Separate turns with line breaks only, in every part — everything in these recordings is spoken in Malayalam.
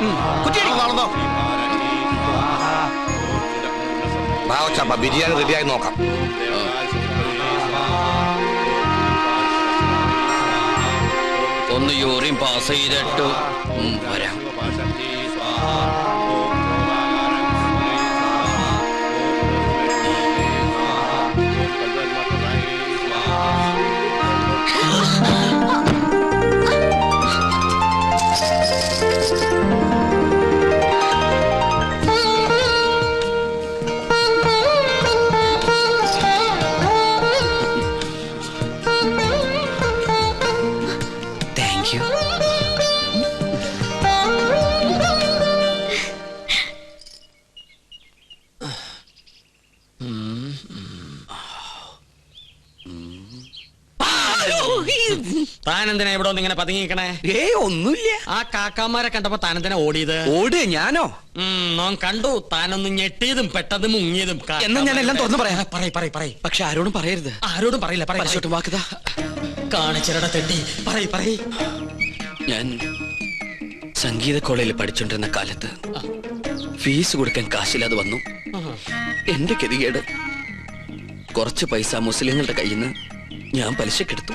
നടന്നോ. ബാവച്ചപ്പ ബിരിയാണി റെഡിയായി നോക്കാം.
ഒന്ന് യൂറിൻ പാസ് ചെയ്തിട്ട് ഉം, വരാം.
താനെന്തിനാ ഇവിടെ ഒന്ന് ഇങ്ങനെ പതുങ്ങിക്കണേ
ഏയ് ഒന്നുമില്ല.
ആ കാക്കാമാരെ കണ്ടപ്പോ താനെന്തിനാ ഓടിയത്?
ഓട് ഞാനോ?
നോൻ കണ്ടു. താനൊന്ന് ഞെട്ടിയതും പെട്ടതും മുങ്ങിയതും
എന്നാ ഞാൻ എല്ലാം തുറന്നു പറയാം.
പറയ പറയ പറയ.
പക്ഷെ ആരോടും പറയരുത്.
ആരോടും പറയില്ല പറയ്
വാക്കുക വാക്കുതാ
കാണിച്ചിരട തെട്ടി പറയ പറയ്.
ഞാൻ സംഗീത കോളേജിൽ പഠിച്ചോണ്ടിരുന്ന കാലത്ത് ഫീസ് കൊടുക്കാൻ കാശില്ലാതെ വന്നു. എന്റെ ഗതികേട്. കുറച്ച് പൈസ മുസ്ലിങ്ങളുടെ കയ്യിൽ നിന്ന് ഞാൻ പലിശക്കെടുത്തു.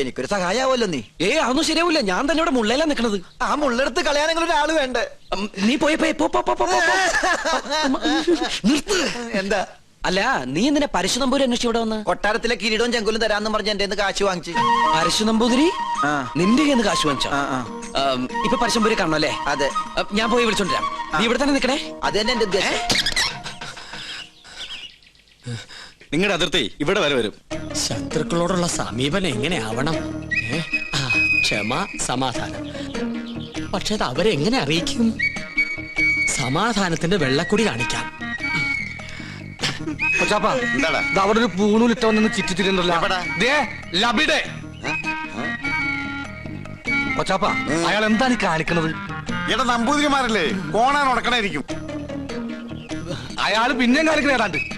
എനിക്കൊരു സഹായാവല്ലോ നീ.
ഏ അതൊന്നും ശരിയാവില്ല ഞാൻ തന്നെ ഇവിടെ മുള്ളയിലാ നിക്കണത്.
ആ മുള്ളെടുത്ത് കളയാനെങ്കിലും ഒരാൾ വേണ്ട?
നീ പോയി പോയി പോ, പോ, പോ, പോ. നിർത്ത്.
എന്താ?
അല്ല നീ എന്തിനാ പരശു നമ്പൂരി അന്വേഷിച്ച് ഇവിടെ വന്ന്?
കൊട്ടാരത്തിലെ കിരീടവും ചെങ്കുലും തരാന്ന് പറഞ്ഞ് എന്റെ കാശ് വാങ്ങിച്ചു.
പരശു നമ്പൂതിരി
ആ.
നിന്റെ കയ്യിൽ നിന്ന് കാശ് വാങ്ങിച്ചോ?
ആ, ആ.
ഇപ്പൊ കാണണം അല്ലേ?
അതെ.
ഞാൻ പോയി വിളിച്ചോണ്ടിരാം. നീ ഇവിടെ തന്നെ നിക്കണേ.
അത് തന്നെ എന്റെ ഉദ്ദേശം.
നിങ്ങളുടെ അതിർത്തി ഇവിടെ വരെ വരും.
ശത്രുക്കളോടുള്ള സമീപനം എങ്ങനെയാവണം? ഏ? ആ, ക്ഷമ സമാധാനം. പക്ഷെ അത് അവരെങ്ങനെ അറിയിക്കും? സമാധാനത്തിന്റെ വെള്ളക്കുടി കാണിക്കാം.
എന്താടാ?
അവിടെ ഒരു പൂണൂലിട്ടവന്ന് ചിറ്റിത്തിട്ടുണ്ടല്ലോ
എവിടാ?
ദേ ലബിടെ. കൊച്ചാപ്പാ അയാൾ എന്താണ് ഈ കാണിക്കണത്?
എടാ നമ്പൂതിരിമാരല്ലേ? കോണാൻ ഉടക്കണായിരിക്കും.
അയാൾ പിന്നെയും കാണിക്കണ ഏതാണ്ട്.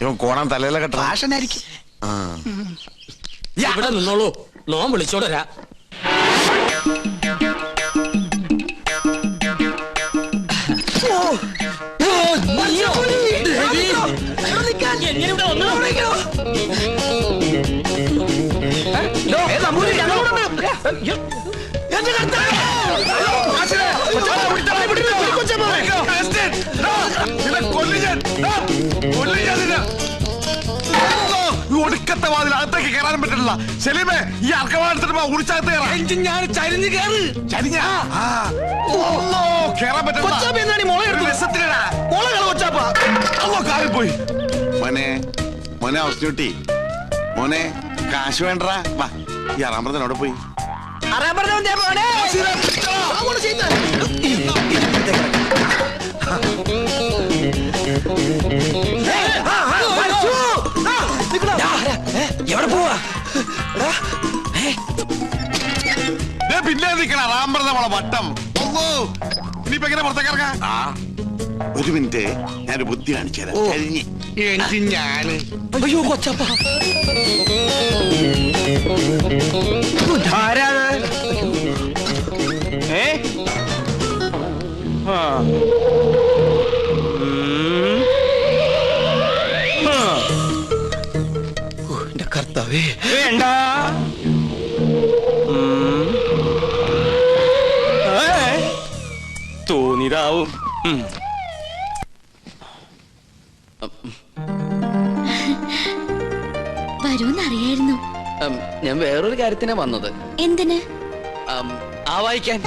ഇവൻ കോണാൻ തലയിലെ കെട്ട
ഭാഷനായിരിക്കും
ഇവിടെ നിന്നോളൂ നോം വിളിച്ചോണ്ട് വരാ എങ്ങനെ ഇവിടെ വന്നു
ഒടുക്കത്തെ കയറാനും പറ്റില്ല സെലീമേ ഈ അർക്കവാടത്തിന് ഉടിച്ചകത്ത് കയറാം.
ഞാൻ ചരിഞ്ഞ് കയറ്.
ചരിഞ്ഞ? കേറാൻ പറ്റില്ല
കൊച്ചാപ്പ എന്താണ് ഈ മുള എടുത്തത്?
രസത്തിലടാ
മോളകള കൊച്ചാപ്പ?
അല്ലോ കാറി പോയി മോനെ മോനെ അവസ്ഥ മോനെ കാശ് വേണ്ടടാ. വാ ഈ അവിടെ പോയി.
അറിയാൻ
എവിടെ പോവാ?
ദേ പിന്നെ നിക്കണ മോളെ വട്ടം. ഇനിയിപ്പോ എങ്ങനെ പുറത്തേക്ക് ആ. ഒരു മിനിറ്റ് ഞാനൊരു ബുദ്ധി കാണിച്ചു തരാം. കഴിഞ്ഞ്. എനിക്ക് ഞാൻ
അയ്യോ കൊച്ചപ്പ.
ഏ? ആ. വേണ്ട. തോന്നിതാവും.
വരൂന്നറിയായിരുന്നു
ഞാൻ വേറൊരു കാര്യത്തിനാ വന്നത്.
എന്തിന്?
ആവായിക്കാൻ ആവാഹിക്കാൻ.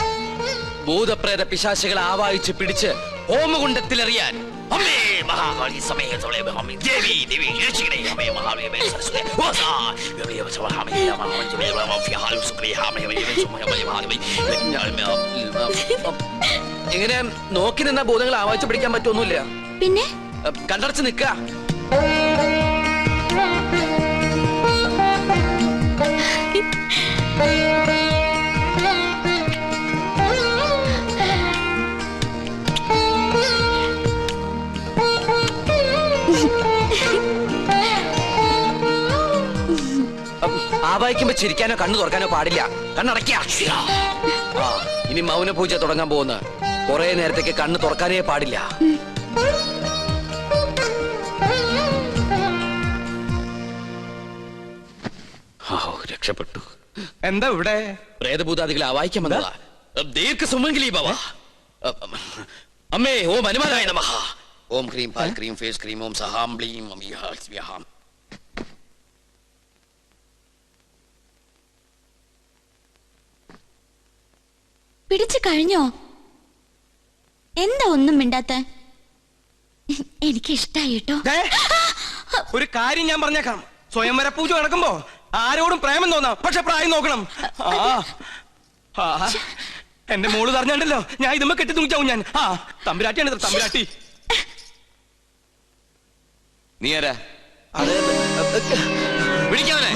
ഭൂതപ്രേത പിശാശുകളെ ആവായിച്ച് പിടിച്ച് ഹോമകുണ്ടത്തിലെറിയാൻ. അമ്മേ! മഹാകാളി സമയ സമയ അമ്മേ ദേവി ദേവി രക്ഷിക്കണേ അമ്മേ മഹാദേവി സരസ്വതി വാസാ ദേവി മഹാമേ മഹാമേ മഹാമേ ഹാലു സുക്രിയ അമ്മേ മഹാമേ മഹാദേവി എങ്ങനെ നോക്കി നിന്ന ഭൂതങ്ങൾ ആവാഹിച്ച് പിടിക്കാൻ പറ്റൊന്നുമില്ല
പിന്നെ?
കണ്ടടച്ച് നിൽക്കുക. ആവാഹിക്കുമ്പോ ചിരിക്കാനോ കണ്ണു തുറക്കാനോ പാടില്ല. കണ്ണടക്ക ഇനി മൗന പൂജ തുടങ്ങാൻ പോകുന്ന. കുറെ നേരത്തേക്ക് കണ്ണു തുറക്കാനേ പാടില്ല. രക്ഷപ്പെട്ടു.
എന്താ ഇവിടെ?
പ്രേതഭൂതാദികളെ ആവാഹിക്കാൻ വന്നതാ. ദീർഘ സുമംഗലി ഭവ അമ്മേ ഓം ഹനുമാനായ നമഹ. ഓം ക്രീം പാൽ ക്രീം ഫേസ് ക്രീം ഓം സഹാം ബ്ലീം
പിടിച്ചു കഴിഞ്ഞോ? എന്താ ഒന്നും മിണ്ടാത്ത? എനിക്ക് ഇഷ്ടായി കേട്ടോ
ഒരു കാര്യം ഞാൻ പറഞ്ഞേക്കാം. സ്വയംവര പൂജ നടക്കുമ്പോ ആരോടും പ്രേമം തോന്നാം. പക്ഷെ പ്രായം നോക്കണം. എന്റെ മോൾ പറഞ്ഞോ ഞാൻ ഇതുമ്മ കെട്ടി തുണിച്ചാവും ഞാൻ. ആ തമ്പുരാട്ടിയാണ് തമ്പുരാട്ടി.
നീ ആരാ? വിളിക്കാവനെ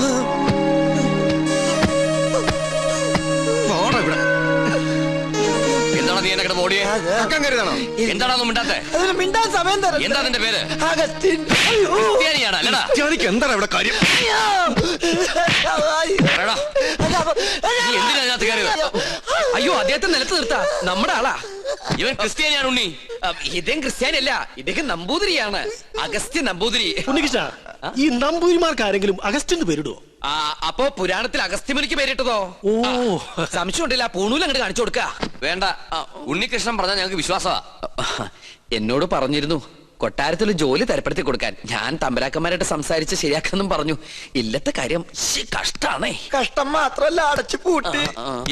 നീ എന്നെ കിടന്ന് ഓടിയേ?
അക്കം കരുതണോ?
എന്താണോ മിണ്ടാത്തെ?
അതിന് മിണ്ടാൻ സമയം തരാം
എന്താ നിന്റെ പേര്?
അഗസ്റ്റിൻ അയ്യോ.
ക്രിസ്ത്യാനിയാണ് അല്ലടാ.
ജാതിക്ക് എന്താണ് ഇവിടെ കാര്യം?
എന്തിനാ അതിനകത്ത് കയറിയത്? അയ്യോ അദ്ദേഹത്തെ നിലത്ത് നിർത്താ. നമ്മുടെ ആളാ. ഇവൻ ക്രിസ്ത്യാനിയാണ് ഉണ്ണി. ഇദ്ദേഹം ക്രിസ്ത്യാനിയല്ല. ഇദ്ദേഹം നമ്പൂതിരിയാണ്. അഗസ്ത്യ നമ്പൂതിരി.
ഉണ്ണികൃഷ്ണ ഈ നമ്പൂരിമാർക്ക് ആരെങ്കിലും അഗസ്റ്റിന് പേരിടുവോ?
ആ, അപ്പോ പുരാണത്തിൽ അഗസ്ത്യമുനിക്ക് പേരിട്ടതോ?
ഓ.
സംശയം സംശയമുണ്ടല്ല പൂണൂല അങ്ങോട്ട് കാണിച്ചു കൊടുക്ക. വേണ്ട. ഉണ്ണികൃഷ്ണൻ പറഞ്ഞാൽ ഞങ്ങൾക്ക് വിശ്വാസമാ എന്നോട് പറഞ്ഞിരുന്നു കൊട്ടാരത്തിൽ ജോലി തരപ്പെടുത്തി കൊടുക്കാൻ. ഞാൻ തമ്പരാക്കന്മാരായിട്ട് സംസാരിച്ച് ശരിയാക്കാന്നും പറഞ്ഞു. ഇല്ലത്തെ കാര്യം ശ്ശി, കഷ്ടാണേ.
കഷ്ടം മാത്രല്ല അടച്ചു പൂട്ടി.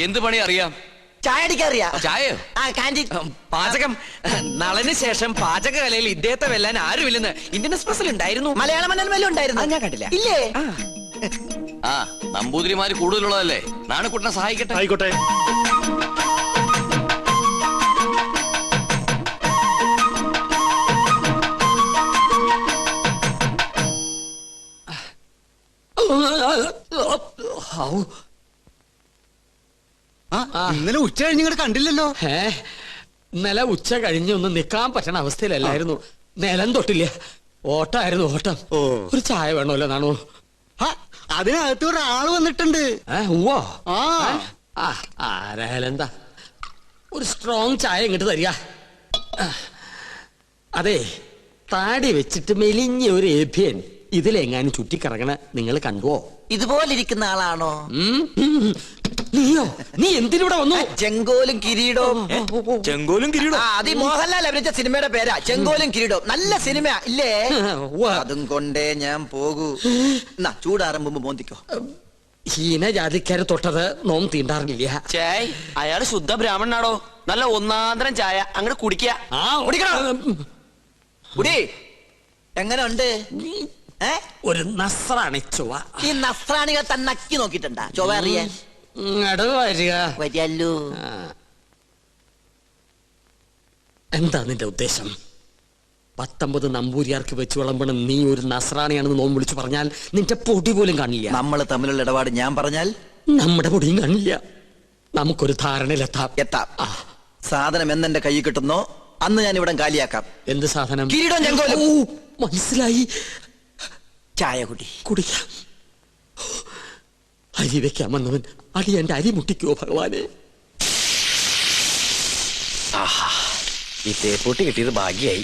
എന്ത് പണി അറിയാം?
ചായ അടിക്കാറിയാ
ചായയോ?
ആ കാന്റീൻ
പാചകം. നളന് ശേഷം പാചക പാചകകലയിൽ ഇദ്ദേഹത്തെ വെല്ലാൻ ആരുമില്ലെന്ന് ഇന്ത്യൻ എക്സ്പ്രസിൽ ഉണ്ടായിരുന്നു.
മലയാള മനോരമയിലും ഉണ്ടായിരുന്നു.
ഞാൻ കണ്ടില്ല.
ഇല്ലേ?
ആ. നമ്പൂതിരിമാര് കൂടുതലുള്ളതല്ലേ? നാണക്കുട്ടനെ സഹായിക്കട്ടെ.
ആയിക്കോട്ടെ.
ഇന്നലെ ഉച്ച കഴിഞ്ഞ് ഇങ്ങോട്ട് കണ്ടില്ലല്ലോ.
ഏ ഇന്നലെ ഉച്ച കഴിഞ്ഞ് ഒന്ന് നിക്കാൻ പറ്റണ അവസ്ഥയിലല്ലായിരുന്നു. നിലം തൊട്ടില്ല. ഓട്ടായിരുന്നു ഓട്ടം. ഒരു ചായ വേണമല്ലോ നാണു.
അതിനകത്ത് ഒരാൾ വന്നിട്ടുണ്ട്.
ആരായാലെന്താ? ആരായാലും എന്താ ഒരു സ്ട്രോങ് ചായ ഇങ്ങോട്ട് തരിക. അതെ താടി വെച്ചിട്ട് മെലിഞ്ഞ ഒരു ഏഭ്യൻ ഇതിലെങ്ങാനും ചുറ്റിക്കറങ്ങണ നിങ്ങൾ കണ്ടുവോ?
ഇതുപോലിരിക്കുന്ന ആളാണോ?
ഉം? ഉം. നീയോ? നീ എന്തിനിവിടെ വന്നു?
ചെങ്കോലും കിരീടവും.
ചെങ്കോലും കിരീടവും?
ആ അത് ഈ മോഹൻലാൽ അഭിനയിച്ച സിനിമയുടെ പേരാ. ചെങ്കോലും കിരീടവും. നല്ല സിനിമ ഇല്ലേ. അതും കൊണ്ടേ ഞാൻ പോകൂ. എന്നാ ചൂടാറുമ്പോ മോന്തിക്കോ.
ഹീന ജാതിക്കാരെ തൊട്ടത് നോം തീണ്ടാറില്ല.
ചേയ് അയാൾ ശുദ്ധ ബ്രാഹ്മണനാടോ? നല്ല ഒന്നാന്തരം ചായ. അങ്ങോട്ട് കുടിക്കുക
ആ
കുടിക്കണോ? കുടി. എങ്ങനെ ഉണ്ട് ഏ?
ഒരു നസ്രാണി ചുവ
ഈ നസ്രാണികൾ തന്നക്കി നോക്കിട്ടുണ്ടാ ചൊവ്വ അറിയാൻ
ഇങ്ങട് വരിക.
വരിയല്ലോ.
എന്താ നിന്റെ ഉദ്ദേശം? പത്തൊമ്പത് നമ്പൂരിയാർക്ക് വെച്ച് വിളമ്പണം നീ ഒരു നസ്രാണിയാണെന്ന് നോമ്പ് വിളിച്ചു പറഞ്ഞാൽ നിന്റെ പൊടി പോലും കാണില്ല.
നമ്മൾ തമ്മിലുള്ള ഇടപാട് ഞാൻ പറഞ്ഞാൽ?
നമ്മുടെ പൊടിയും കാണില്ല. നമുക്കൊരു ധാരണയിലെത്താം
എത്താം. സാധനം എന്നെ കൈ കിട്ടുന്നോ? അന്ന് ഞാൻ ഇവിടെ കാലിയാക്കാം.
എന്ത് സാധനം?
കിരീടം ചെങ്കോലും.
മനസ്സിലായി.
ചായ കുടി.
കുടിക്കാം. അരി വെക്കാൻ വന്നവൻ അടി എന്റെ അരി മുട്ടിക്കോ ഭഗവാനെ?
ഈ തേപ്പൂട്ടി കിട്ടിയത് ഭാഗ്യായി.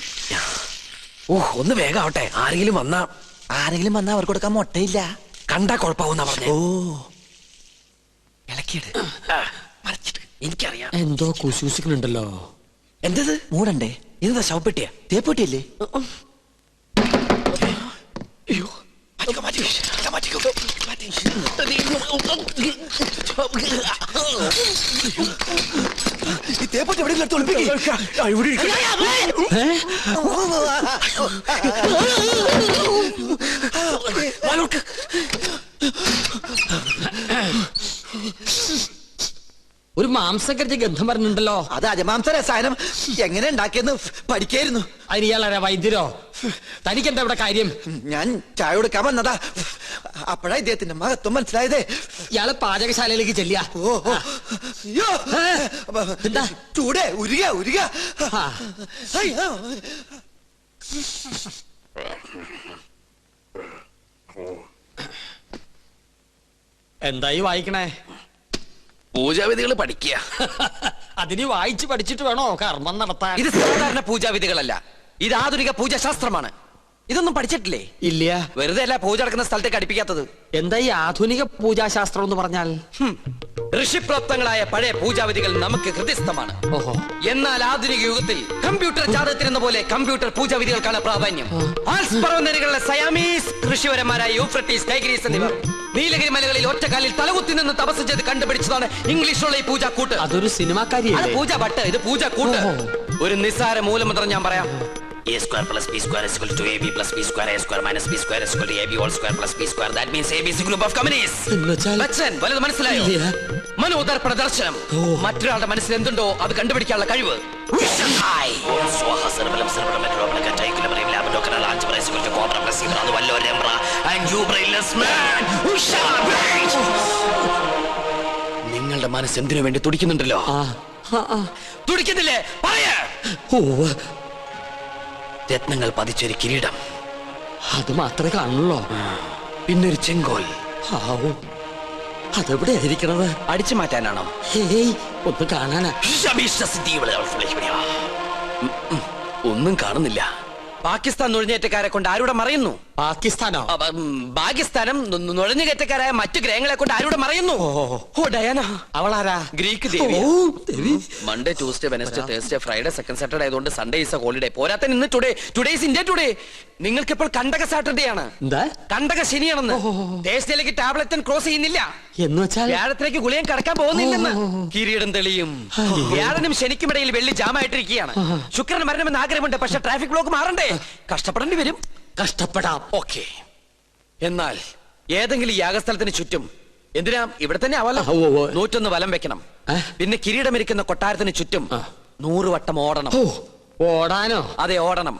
ഓ ഒന്ന് വേഗം ആവട്ടെ. ആരെങ്കിലും വന്നാ
ആരെങ്കിലും വന്നാ അവർക്ക് കൊടുക്കാൻ മുട്ടയില്ല.
കണ്ടാ കൊഴപ്പാവുന്ന പറഞ്ഞു.
ഓ.
ഇളക്കിയിട്. മറിച്ചിട്ട് എനിക്കറിയാം.
എന്തോ കുശൂസിക്കുന്നുണ്ടല്ലോ
എന്തത്?
മൂടണ്ടേ?
എന്താ ശവപ്പെട്ടിയാ?
തേപ്പൊട്ടിയല്ലേ
അയ്യോ മാറ്റിക്കോ മാറ്റിക്കോ ഇതാ മാറ്റിക്കോ
ഈ തേപ്പൊട്ടി എവിടെ
ഏ? ഒരു മാംസക്കരിച്ച ഗന്ധം പറഞ്ഞിട്ടുണ്ടല്ലോ.
അത് അജമാംസ രസായനം എങ്ങനെ ഉണ്ടാക്കിയെന്ന് പഠിക്കായിരുന്നു.
അതിന് ഇയാളാരാ വൈദ്യരോ? തനിക്കെന്താ ഇവിടെ കാര്യം?
ഞാൻ ചായ കൊടുക്കാൻ വന്നതാ. അപ്പോഴാ ഇദ്ദേഹത്തിന്റെ മഹത്വം മനസ്സിലായതേ.
ഇയാൾ പാചകശാലയിലേക്ക് ചെല്ലിയ.
ഓ ഓ. അയ്യോ.
എന്താ?
ചൂടേ ഉരുക ഉരുക.
എന്തായി വായിക്കണേ?
പൂജാവിധികൾ പഠിക്കുക.
അതിന് വായിച്ച് പഠിച്ചിട്ട് വേണോ? കർമ്മം നടത്താൻ.
ഇത് സാധാരണ പൂജാവിധികളല്ല. ഇത് ആധുനിക പൂജാശാസ്ത്രമാണ്. ഇതൊന്നും പഠിച്ചിട്ടില്ലേ?
ഇല്ല.
വെറുതെ അല്ല പൂജ നടക്കുന്ന സ്ഥലത്തേക്ക് അടുപ്പിക്കാത്തത്.
എന്താ ഈ ആധുനിക പൂജാശാസ്ത്രം എന്ന് പറഞ്ഞാൽ?
ഋഷിപ്രാപ്തങ്ങളായ പഴയ പൂജാവിധികൾ നമുക്ക് ഹൃദയസ്ഥമാണ്.
ഓഹോ.
എന്നാൽ ആധുനിക യുഗത്തിൽ കമ്പ്യൂട്ടർ ജാതകത്തിനെന്ന പോലെ കമ്പ്യൂട്ടർ പൂജാവിധികൾക്കാണ് പ്രാധാന്യം. സയാമീസ് ഋഷിവരന്മാരായ യൂഫ്രട്ടീസ് ടൈഗ്രീസ് എന്നിവർ നീലഗിരി മലകളിൽ ഒറ്റക്കാലിൽ തലകുത്തി നിന്ന് തപസ് ചെയ്ത് കണ്ടുപിടിച്ചതാണ് ഇംഗ്ലീഷിലുള്ള ഈ പൂജാക്കൂട്ട്.
അതൊരു സിനിമാക്കാരി
പൂജ ഭട്ട് ഇത് പൂജ കൂട്ട് ഒരു നിസ്സാര മൂലമന്ത്രം ഞാൻ പറയാം. B square equal to A B plus B square A square minus B square equal to A B whole square plus B square that means A B C group of companies
എന്നുവെച്ചാൽ
ബച്ചൻ വലുത് മനസ്സിലായോ? മനോദർപ്പണ ദർശനം മറ്റൊരാളുടെ മനസ്സിൽ എന്തുണ്ടോ അത് കണ്ടുപിടിക്കാനുള്ള കഴിവ്. നിങ്ങളുടെ മനസ്സ് എന്തിനു വേണ്ടി തുടിക്കുന്നുണ്ടല്ലോ. തുടിക്കുന്നില്ലേ? പറയ. രത്നങ്ങൾ പതിച്ചൊരു കിരീടം
അത് മാത്രമേ കാണുള്ളൂ
പിന്നൊരു ചെങ്കോൽ
അതെവിടെയായിരിക്കണത് അതെവിടെ ആയിരിക്കണത്
അടിച്ചു മാറ്റാനാണോ
ഹേയ് ഒന്ന് കാണാനാ.
ഒന്നും കാണുന്നില്ല പാകിസ്ഥാൻ നുഴഞ്ഞേറ്റക്കാരെ കൊണ്ട് ആരുടെ മറയുന്നു
പാകിസ്ഥാനോ?
പാകിസ്ഥാനം നുഴഞ്ഞുകയറ്റക്കാരായ മറ്റു ഗ്രഹങ്ങളെ കൊണ്ട് ആരുടെ മറയുന്നു
ഓ.
ഡയാന.
അവളാരാ?
ഗ്രീക്ക് ദേവി. Monday Tuesday Wednesday Thursday Friday second Saturday ആയതുകൊണ്ട് സൺഡേ ഇസ് എ ഹോളിഡേ പോരാത്തൻ ഇന്ന് today today is India today നിങ്ങൾക്ക് ഇപ്പോൾ കണ്ടക സാറ്റർഡേ ആണ്.
എന്താ?
കണ്ടക ശനിയാണെന്ന്. തേഴ്സ്ഡേയിലേക്ക് ടാബ്ലറ്റ് ക്രോസ് ചെയ്യുന്നില്ല.
എന്ന് വെച്ചാൽ?
വ്യാഴത്തിലേക്ക് ഗുളിയം കടക്കാൻ പോകുന്നില്ലെന്ന്. കിരീടം തെളിയും. വ്യാഴനും ശനിക്കും ഇടയിൽ വെള്ളി ജാമായിട്ടിരിക്കുകയാണ്. ശുക്രൻ മരണമെന്ന് ആഗ്രഹമുണ്ട് പക്ഷെ ട്രാഫിക് ബ്ലോക്ക് മാറണ്ടേ? കഷ്ടപ്പെടേണ്ടി വരും.
കഷ്ടപ്പെടാം.
ഓക്കെ. എന്നാൽ ഏതെങ്കിലും യാഗസ്ഥലത്തിന് ചുറ്റും എന്തിനാ ഇവിടെ തന്നെ. നൂറ്റൊന്ന് വലം വെക്കണം? പിന്നെ കിരീടമിരിക്കുന്ന കൊട്ടാരത്തിന് ചുറ്റും. നൂറ് വട്ടം ഓടണം.
ഓടാനോ?
അതെ ഓടണം.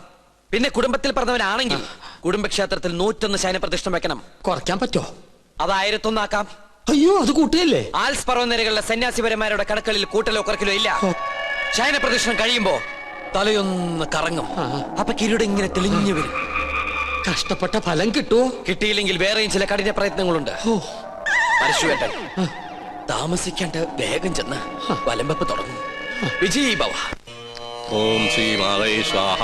പിന്നെ കുടുംബത്തിൽ പറഞ്ഞവനാണെങ്കിൽ കുടുംബക്ഷേത്രത്തിൽ നൂറ്റൊന്ന് ശയനപ്രതിഷ്ഠം വെക്കണം.
കുറയ്ക്കാൻ പറ്റോ?
അത് ആയിരത്തൊന്നാക്കാം.
അയ്യോ അത് കൂട്ടിയല്ലേ?
ആൽസ് പർവനിരകളിലെ സന്യാസിപരന്മാരുടെ കണക്കളിൽ കൂട്ടലോ കുറക്കലോ ഇല്ല. ശയന പ്രദക്ഷിണം കഴിയുമ്പോ തലയൊന്ന് കറങ്ങും. അപ്പൊ കിരീടം ഇങ്ങനെ തെളിഞ്ഞു വരും.
കഷ്ടപ്പെട്ട ഫലം കിട്ടുമോ
കിട്ടിയില്ലെങ്കിൽ വേറെയും ചില കഠിന പ്രയത്നങ്ങളുണ്ട്. പരശുവേട്ടൻ താമസിക്കാണ്ട് വേഗം ചെന്ന് വലമ്പപ്പ് തുടങ്ങും വിജയ് ഭവ.
ഓം ശ്രീ മാതേ സ്വാഹ.